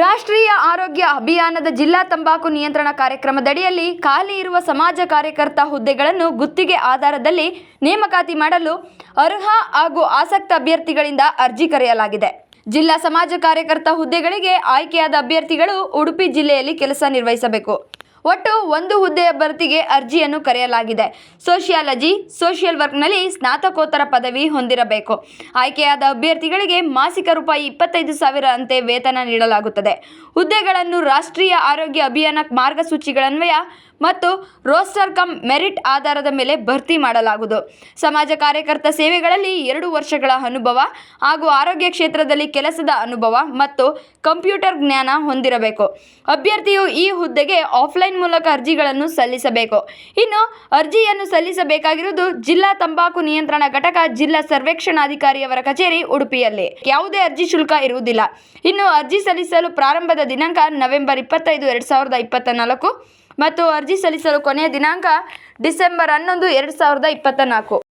ರಾಷ್ಟ್ರೀಯ ಆರೋಗ್ಯ ಅಭಿಯಾನದ ಜಿಲ್ಲಾ ತಂಬಾಕು ನಿಯಂತ್ರಣ ಕಾರ್ಯಕ್ರಮದಡಿಯಲ್ಲಿ ಖಾಲಿ ಇರುವ ಸಮಾಜ ಕಾರ್ಯಕರ್ತ ಹುದ್ದೆಗಳನ್ನು ಗುತ್ತಿಗೆ ಆಧಾರದಲ್ಲಿ ನೇಮಕಾತಿ ಮಾಡಲು ಅರ್ಹ ಹಾಗೂ ಆಸಕ್ತ ಅಭ್ಯರ್ಥಿಗಳಿಂದ ಅರ್ಜಿ ಕರೆಯಲಾಗಿದೆ. ಜಿಲ್ಲಾ ಸಮಾಜ ಕಾರ್ಯಕರ್ತ ಹುದ್ದೆಗಳಿಗೆ ಆಯ್ಕೆಯಾದ ಅಭ್ಯರ್ಥಿಗಳು ಉಡುಪಿ ಜಿಲ್ಲೆಯಲ್ಲಿ ಕೆಲಸ ನಿರ್ವಹಿಸಬೇಕು. ಒಟ್ಟು ಒಂದು ಹುದ್ದೆಯ ಭರ್ತಿಗೆ ಅರ್ಜಿಯನ್ನು ಕರೆಯಲಾಗಿದೆ. ಸೋಷಿಯಾಲಜಿ, ಸೋಷಿಯಲ್ ವರ್ಕ್ನಲ್ಲಿ ಸ್ನಾತಕೋತ್ತರ ಪದವಿ ಹೊಂದಿರಬೇಕು. ಆಯ್ಕೆಯಾದ ಅಭ್ಯರ್ಥಿಗಳಿಗೆ ಮಾಸಿಕ ರೂಪಾಯಿ ಇಪ್ಪತ್ತೈದು ಸಾವಿರ ಅಂತೆ ವೇತನ ನೀಡಲಾಗುತ್ತದೆ. ಹುದ್ದೆಗಳನ್ನು ರಾಷ್ಟ್ರೀಯ ಆರೋಗ್ಯ ಅಭಿಯಾನ ಮಾರ್ಗಸೂಚಿಗಳನ್ವಯ ಮತ್ತು ರೋಸ್ಟರ್ ಕಮ್ ಮೆರಿಟ್ ಆಧಾರದ ಮೇಲೆ ಭರ್ತಿ ಮಾಡಲಾಗುವುದು. ಸಮಾಜ ಕಾರ್ಯಕರ್ತ ಸೇವೆಗಳಲ್ಲಿ ಎರಡು ವರ್ಷಗಳ ಅನುಭವ ಹಾಗೂ ಆರೋಗ್ಯ ಕ್ಷೇತ್ರದಲ್ಲಿ ಕೆಲಸದ ಅನುಭವ ಮತ್ತು ಕಂಪ್ಯೂಟರ್ ಜ್ಞಾನ ಹೊಂದಿರಬೇಕು. ಅಭ್ಯರ್ಥಿಯು ಈ ಹುದ್ದೆಗೆ ಆಫ್ಲೈನ್ ಮೂಲಕ ಅರ್ಜಿಗಳನ್ನು ಸಲ್ಲಿಸಬೇಕು. ಇನ್ನು ಅರ್ಜಿಯನ್ನು ಸಲ್ಲಿಸಬೇಕಾಗಿರುವುದು ಜಿಲ್ಲಾ ತಂಬಾಕು ನಿಯಂತ್ರಣ ಘಟಕ, ಜಿಲ್ಲಾ ಸರ್ವೇಕ್ಷಣಾಧಿಕಾರಿಯವರ ಕಚೇರಿ ಉಡುಪಿಯಲ್ಲಿ. ಯಾವುದೇ ಅರ್ಜಿ ಶುಲ್ಕ ಇರುವುದಿಲ್ಲ. ಇನ್ನು ಅರ್ಜಿ ಸಲ್ಲಿಸಲು ಪ್ರಾರಂಭದ ದಿನಾಂಕ ನವೆಂಬರ್ ಇಪ್ಪತ್ತೈದು, ಎರಡು ಸಾವಿರದ ಇಪ್ಪತ್ತ ನಾಲ್ಕು ಮತ್ತು ಅರ್ಜಿ ಸಲ್ಲಿಸಲು ಕೊನೆಯ ದಿನಾಂಕ ಡಿಸೆಂಬರ್ ಹನ್ನೊಂದು, ಎರಡು ಸಾವಿರದ ಇಪ್ಪತ್ತ ನಾಲ್ಕು